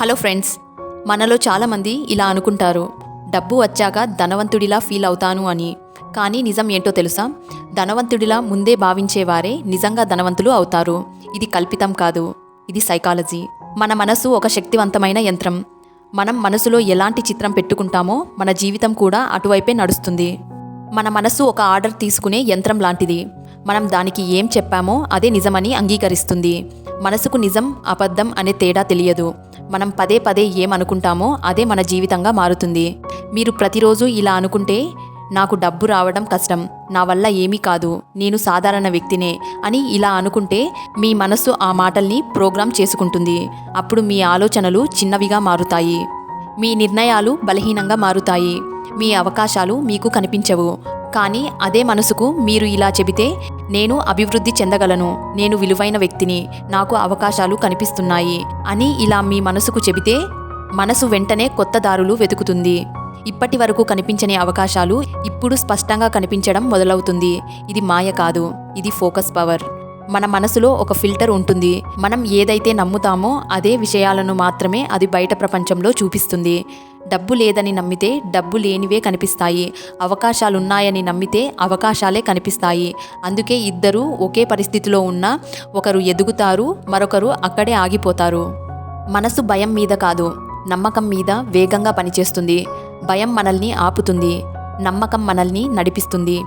Hello friends మనలో చాలామంది ఇలా అనుకుంటారు. డబ్బు వచ్చాక ధనవంతుడిలా ఫీల్ అవుతాను అని. కానీ నిజం ఏంటో తెలుసా? ధనవంతుడిలా ముందే భావించేవారే నిజంగా ధనవంతులు అవుతారు. ఇది కల్పితం కాదు. ఇది సైకాలజీ. మన మనసు ఒక శక్తివంతమైన యంత్రం. మనం మనసులో ఎలాంటి చిత్రం పెట్టుకుంటామో మన జీవితం కూడా అటువైపే నడుస్తుంది. మన మనసు ఒక ఆర్డర్ తీసుకునే యంత్రం లాంటిది. మనం దానికి ఏం చెప్పామో అదే నిజమని అంగీకరిస్తుంది. మనసుకు నిజం అబద్ధం అనే తేడా తెలియదు. మనం పదే పదే ఏమనుకుంటామో అదే మన జీవితంగా మారుతుంది. మీరు ప్రతిరోజు ఇలా అనుకుంటే నాకు డబ్బు రావడం కష్టం నా వల్ల ఏమీ కాదు నేను సాధారణ వ్యక్తినే అని ఇలా అనుకుంటే మీ మనస్సు ఆ మాటల్ని ప్రోగ్రామ్ చేసుకుంటుంది. అప్పుడు మీ ఆలోచనలు చిన్నవిగా మారుతాయి. మీ నిర్ణయాలు బలహీనంగా మారుతాయి. మీ అవకాశాలు మీకు కనిపించవు. కానీ అదే మనసుకు మీరు ఇలా చెబితే నేను అభివృద్ధి చెందగలను నేను విలువైన వ్యక్తిని నాకు అవకాశాలు కనిపిస్తున్నాయి అని ఇలా మీ మనసుకు చెబితే మనసు వెంటనే కొత్త దారులు వెతుకుతుంది. ఇప్పటి వరకు కనిపించని అవకాశాలు ఇప్పుడు స్పష్టంగా కనిపించడం మొదలవుతుంది. ఇది మాయ కాదు ఇది ఫోకస్ పవర్. మన మనసులో ఒక ఫిల్టర్ ఉంటుంది. మనం ఏదైతే నమ్ముతామో అదే విషయాలను మాత్రమే అది బయట ప్రపంచంలో చూపిస్తుంది. డబ్బు లేదని నమ్మితే డబ్బు లేనివే కనిపిస్తాయి. అవకాశాలున్నాయని నమ్మితే అవకాశాలే కనిపిస్తాయి. అందుకే ఇద్దరూ ఒకే పరిస్థితిలో ఉన్న ఒకరు ఎదుగుతారు మరొకరు అక్కడే ఆగిపోతారు. మనసు భయం మీద కాదు నమ్మకం మీద వేగంగా పనిచేస్తుంది. భయం మనల్ని ఆపుతుంది. నమ్మకం మనల్ని నడిపిస్తుంది.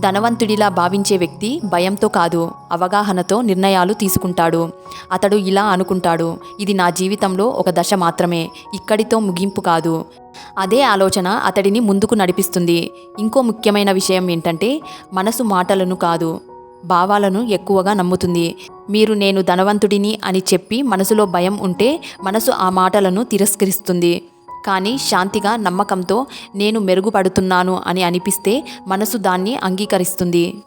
ధనవంతుడిలా భావించే వ్యక్తి భయంతో కాదు అవగాహనతో నిర్ణయాలు తీసుకుంటాడు. అతడు ఇలా అనుకుంటాడు ఇది నా జీవితంలో ఒక దశ మాత్రమే ఇక్కడితో ముగింపు కాదు. అదే ఆలోచన అతడిని ముందుకు నడిపిస్తుంది. ఇంకో ముఖ్యమైన విషయం ఏంటంటే మనసు మాటలను కాదు భావాలను ఎక్కువగా నమ్ముతుంది. మీరు నేను ధనవంతుడిని అని చెప్పి మనసులో భయం ఉంటే మనసు ఆ మాటలను తిరస్కరిస్తుంది. కానీ శాంతిగా నమ్మకంతో నేను మెరుగుపడుతున్నాను అని అనిపిస్తే మనసు దాన్ని అంగీకరిస్తుంది.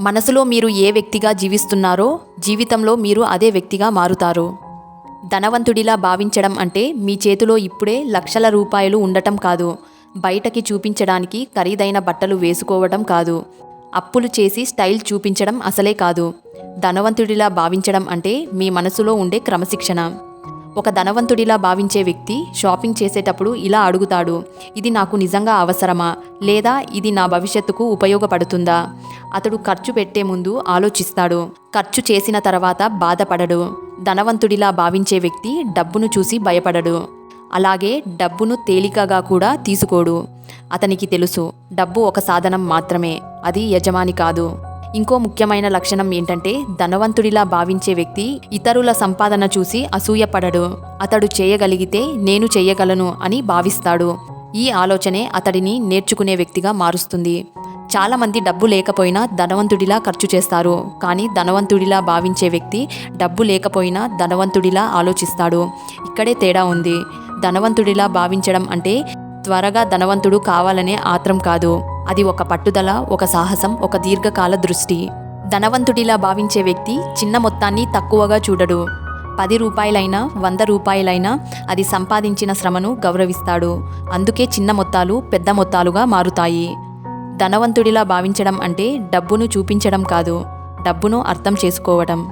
మనసులో మీరు ఏ వ్యక్తిగా జీవిస్తున్నారో జీవితంలో మీరు అదే వ్యక్తిగా మారుతారు. ధనవంతుడిలా భావించడం అంటే మీ చేతిలో ఇప్పుడే లక్షల రూపాయలు ఉండటం కాదు. బయటకి చూపించడానికి ఖరీదైన బట్టలు వేసుకోవడం కాదు. అప్పులు చేసి స్టైల్ చూపించడం అసలే కాదు. ధనవంతుడిలా భావించడం అంటే మీ మనసులో ఉండే క్రమశిక్షణ. ఒక ధనవంతుడిలా భావించే వ్యక్తి షాపింగ్ చేసేటప్పుడు ఇలా అడుగుతాడు ఇది నాకు నిజంగా అవసరమా? లేదా ఇది నా భవిష్యత్తుకు ఉపయోగపడుతుందా? అతడు ఖర్చు పెట్టే ముందు ఆలోచిస్తాడు. ఖర్చు చేసిన తర్వాత బాధపడడు. ధనవంతుడిలా భావించే వ్యక్తి డబ్బును చూసి భయపడడు. అలాగే డబ్బును తేలికగా కూడా తీసుకోడు. అతనికి తెలుసు డబ్బు ఒక సాధనం మాత్రమే అది యజమాని కాదు. ఇంకో ముఖ్యమైన లక్షణం ఏంటంటే ధనవంతుడిలా భావించే వ్యక్తి ఇతరుల సంపాదన చూసి అసూయపడడు. అతడు చేయగలిగితే నేను చేయగలను అని భావిస్తాడు. ఈ ఆలోచనే అతడిని నేర్చుకునే వ్యక్తిగా మారుస్తుంది. చాలామంది డబ్బు లేకపోయినా ధనవంతుడిలా ఖర్చు చేస్తారు. కానీ ధనవంతుడిలా భావించే వ్యక్తి డబ్బు లేకపోయినా ధనవంతుడిలా ఆలోచిస్తాడు. ఇక్కడే తేడా ఉంది. ధనవంతుడిలా భావించడం అంటే త్వరగా ధనవంతుడు కావాలనే ఆత్రం కాదు. అది ఒక పట్టుదల ఒక సాహసం ఒక దీర్ఘకాల దృష్టి. ధనవంతుడిలా భావించే వ్యక్తి చిన్న మొత్తాన్ని తక్కువగా చూడడు. పది రూపాయలైనా వంద రూపాయలైనా అది సంపాదించిన శ్రమను గౌరవిస్తాడు. అందుకే చిన్న మొత్తాలు పెద్ద మొత్తాలుగా మారుతాయి. ధనవంతుడిలా భావించడం అంటే డబ్బును చూపించడం కాదు డబ్బును అర్థం చేసుకోవడం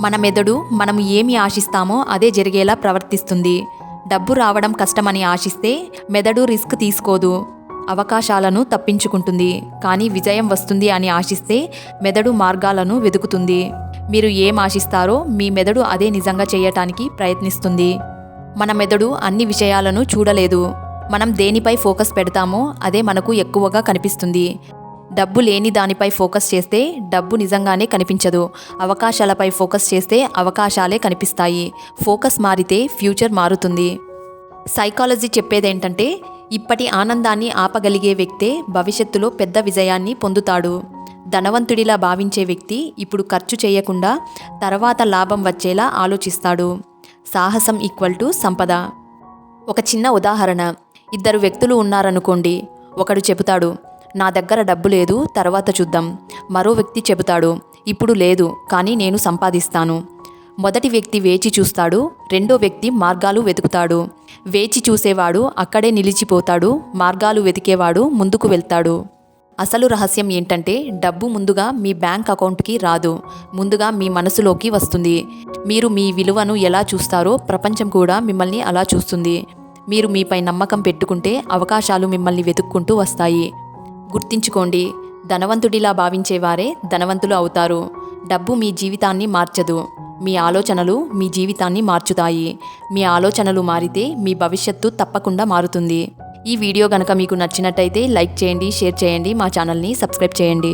మన మెదడు మనం ఏమి ఆశిస్తామో అదే జరిగేలా ప్రవర్తిస్తుంది. డబ్బు రావడం కష్టమని ఆశిస్తే మెదడు రిస్క్ తీసుకోదు. అవకాశాలను తప్పించుకుంటుంది. కానీ విజయం వస్తుంది అని ఆశిస్తే మెదడు మార్గాలను వెతుకుతుంది. మీరు ఏం ఆశిస్తారో మీ మెదడు అదే నిజంగా చేయటానికి ప్రయత్నిస్తుంది. మన మెదడు అన్ని విషయాలను చూడలేదు. మనం దేనిపై ఫోకస్ పెడతామో అదే మనకు ఎక్కువగా కనిపిస్తుంది. డబ్బు లేని దానిపై ఫోకస్ చేస్తే డబ్బు నిజంగానే కనిపించదు. అవకాశాలపై ఫోకస్ చేస్తే అవకాశాలే కనిపిస్తాయి. ఫోకస్ మారితే ఫ్యూచర్ మారుతుంది. సైకాలజీ చెప్పేదేంటంటే ఇప్పటి ఆనందాన్ని ఆపగలిగే వ్యక్తే భవిష్యత్తులో పెద్ద విజయాన్ని పొందుతాడు. ధనవంతుడిలా భావించే వ్యక్తి ఇప్పుడు ఖర్చు చేయకుండా తర్వాత లాభం వచ్చేలా ఆలోచిస్తాడు. సాహసం ఈక్వల్ టు సంపద. ఒక చిన్న ఉదాహరణ. ఇద్దరు వ్యక్తులు ఉన్నారనుకోండి. ఒకడు చెబుతాడు నా దగ్గర డబ్బు లేదు తర్వాత చూద్దాం. మరో వ్యక్తి చెబుతాడు ఇప్పుడు లేదు కానీ నేను సంపాదిస్తాను. మొదటి వ్యక్తి వేచి చూస్తాడు రెండో వ్యక్తి మార్గాలు వెతుకుతాడు. వేచి చూసేవాడు అక్కడే నిలిచిపోతాడు మార్గాలు వెతికేవాడు ముందుకు వెళ్తాడు. అసలు రహస్యం ఏంటంటే డబ్బు ముందుగా మీ బ్యాంక్ అకౌంట్కి రాదు ముందుగా మీ మనసులోకి వస్తుంది. మీరు మీ విలువను ఎలా చూస్తారో ప్రపంచం కూడా మిమ్మల్ని అలా చూస్తుంది. మీరు మీపై నమ్మకం పెట్టుకుంటే అవకాశాలు మిమ్మల్ని వెతుక్కుంటూ వస్తాయి. గుర్తించుకోండి ధనవంతుడిలా భావించేవారే ధనవంతులు అవుతారు. డబ్బు మీ జీవితాన్ని మార్చదు. మీ ఆలోచనలు మీ జీవితాన్ని మార్చుతాయి. మీ ఆలోచనలు మారితే మీ భవిష్యత్తు తప్పకుండా మారుతుంది. ఈ వీడియో గనక మీకు నచ్చినట్టయితే లైక్ చేయండి షేర్ చేయండి మా ఛానల్ని సబ్స్క్రైబ్ చేయండి.